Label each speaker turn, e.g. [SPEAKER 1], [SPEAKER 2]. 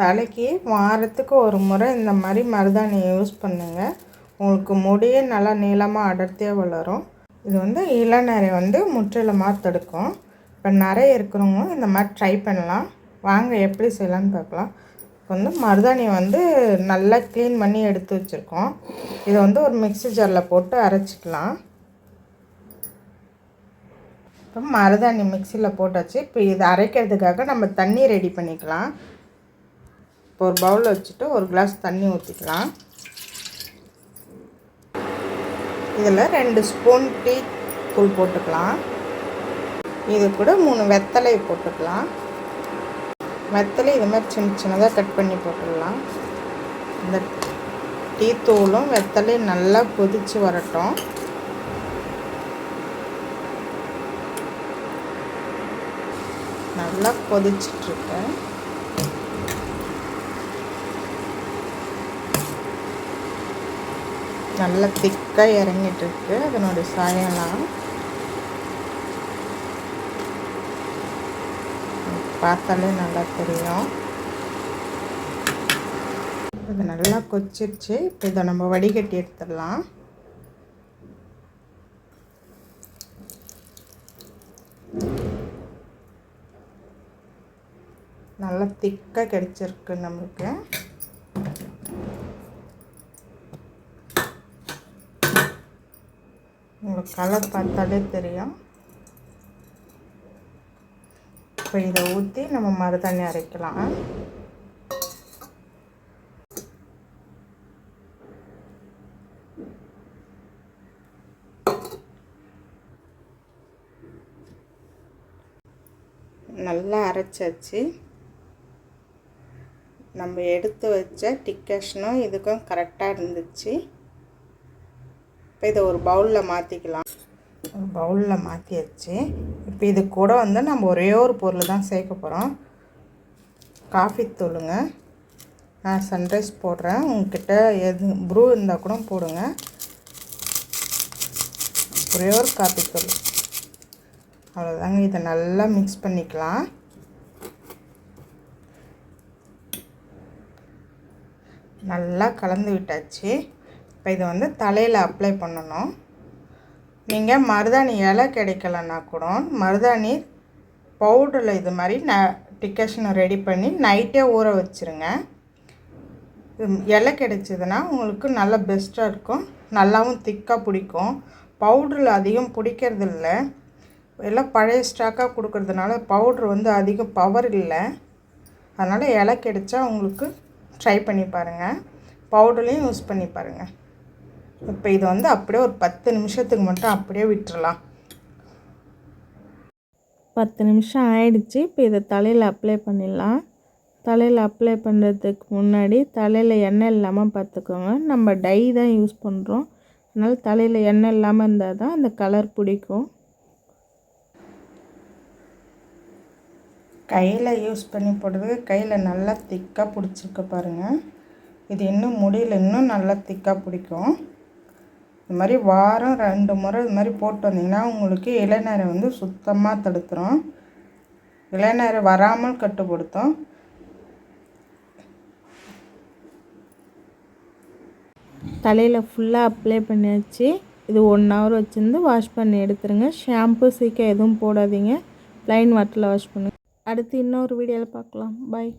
[SPEAKER 1] தலைக்கு வாரத்துக்கு ஒரு முறை இந்த மாதிரி மருதாணியை யூஸ் பண்ணுங்கள் உங்களுக்கு முடியே நல்லா நீளமாக அடர்த்தியாக வளரும். இது வந்து இளநரை வந்து முற்றிலுமாக தடுக்கும் இப்போ நிறைய இருக்கிறவங்க இந்த மாதிரி ட்ரை பண்ணலாம். வாங்க எப்படி செய்யலான்னு பார்க்கலாம். இப்போ வந்து மருதாணியை வந்து நல்லா க்ளீன் பண்ணி எடுத்து வச்சுருக்கோம். இதை வந்து ஒரு மிக்ஸி ஜாரில் போட்டு அரைச்சிக்கலாம். இப்போ மருதாணி மிக்சியில் போட்டாச்சு. இப்போ இதை அரைக்கிறதுக்காக நம்ம தண்ணி ரெடி பண்ணிக்கலாம். இப்போ ஒரு பவுலில் வச்சுட்டு ஒரு கிளாஸ் தண்ணி ஊற்றிக்கலாம் இதில் ரெண்டு ஸ்பூன் டீ தூள் போட்டுக்கலாம். இது கூட மூணு வெத்தலை போட்டுக்கலாம். வெத்தலை இது மாதிரி சின்ன சின்னதாக கட் பண்ணி போட்டுடலாம். இந்த டீ தூளும் வெத்தலையும் நல்லா கொதித்து வரட்டும். நல்லா கொதிச்சிட்ருக்கேன் நல்லா திக்காக இறங்கிட்டுருக்கு. அதனுடைய சாயம்லாம் பார்த்தாலே நல்லா தெரியும். இது நல்லா கொச்சிருச்சு. இப்போ இதை நம்ம வடிகட்டி எடுத்துடலாம். நல்லா திக்காக கிடச்சிருக்கு நம்மளுக்கு. உங்களுக்கு கலர் பார்த்தாலே தெரியும். இப்போ இதை ஊற்றி நம்ம மருதாணி அரைக்கலாம். நல்லா அரைச்சாச்சு. நம்ம எடுத்து வச்ச டிக்கஷனும் இதுக்கும் கரெக்டாக இருந்துச்சு. இப்போ இதை ஒரு பவுலில் மாற்றிக்கலாம் ஒரு பவுலில் மாற்றியாச்சு இப்போ இது கூட வந்து நம்ம ஒரே ஒரு பொருள் தான் சேர்க்க போகிறோம் காஃபி தூளுங்க. நான் சன்ரைஸ் போடுறேன். உங்ககிட்ட எது ப்ரூ இருந்தால் கூட போடுங்க. ஒரே ஒரு காஃபி தூள். அவ்வளோதாங்க இதை நல்லா மிக்ஸ் பண்ணிக்கலாம். நல்லா கலந்து விட்டாச்சு. இப்போ இதை வந்து தலையில் அப்ளை பண்ணணும். நீங்கள் மருதாணி இலை கிடைக்கலன்னா கூட மருதாணி பவுடரில் இது மாதிரி ந டிக்கஷனை ரெடி பண்ணி நைட்டே ஊற வச்சுருங்க. இலை கிடைச்சிதுன்னா உங்களுக்கு நல்லா பெஸ்ட்டாக இருக்கும். நல்லாவும் திக்காக பிடிக்கும். பவுடரில் அதிகம் பிடிக்கிறது இல்லை. எல்லாம் பழைய ஸ்டாக்காக கொடுக்கறதுனால பவுட்ரு வந்து அதிகம் பவர் இல்லை. அதனால் இலை கிடைச்சா உங்களுக்கு ட்ரை பண்ணி பாருங்கள் பவுடர்லேயும் யூஸ் பண்ணி பாருங்கள் இப்போ இதை வந்து அப்படியே ஒரு பத்து நிமிஷத்துக்கு மட்டும் அப்படியே விட்டுறலாம்.
[SPEAKER 2] பத்து நிமிஷம் ஆயிடுச்சு. இப்போ இதை தலையில் அப்ளை பண்ணிடலாம். தலையில் அப்ளை பண்ணுறதுக்கு முன்னாடி தலையில் எண்ணெய் இல்லாமல் பார்த்துக்கோங்க நம்ம டை தான் யூஸ் பண்ணுறோம் அதனால் தலையில் எண்ணெய் இல்லாமல் இருந்தால் தான் அந்த கலர் பிடிக்கும்.
[SPEAKER 1] கையில் யூஸ் பண்ணி போடுறதுக்கு கையில் நல்லா திக்காக பிடிச்சிருக்க பாருங்கள் இது இன்னும் முடியல. இன்னும் நல்லா திக்காக பிடிக்கும். இது மாதிரி வாரம் ரெண்டு முறை இது மாதிரி போட்டு வந்தீங்கன்னா உங்களுக்கு இளநரை வந்து சுத்தமாக தடுத்துரும். இளநரை வராமல் கட்டுப்படுத்தும்.
[SPEAKER 2] தலையில் ஃபுல்லாக அப்ளை பண்ணியாச்சு. இது ஒன் ஹவர் வச்சுருந்து வாஷ் பண்ணி எடுத்துருங்க. ஷாம்பு சீக்கிரம் எதுவும் போடாதீங்க. ப்ளைன் வாட்டரில் வாஷ் பண்ணுங்கள் அடுத்து இன்னொரு வீடியோவில் பார்க்கலாம் பாய்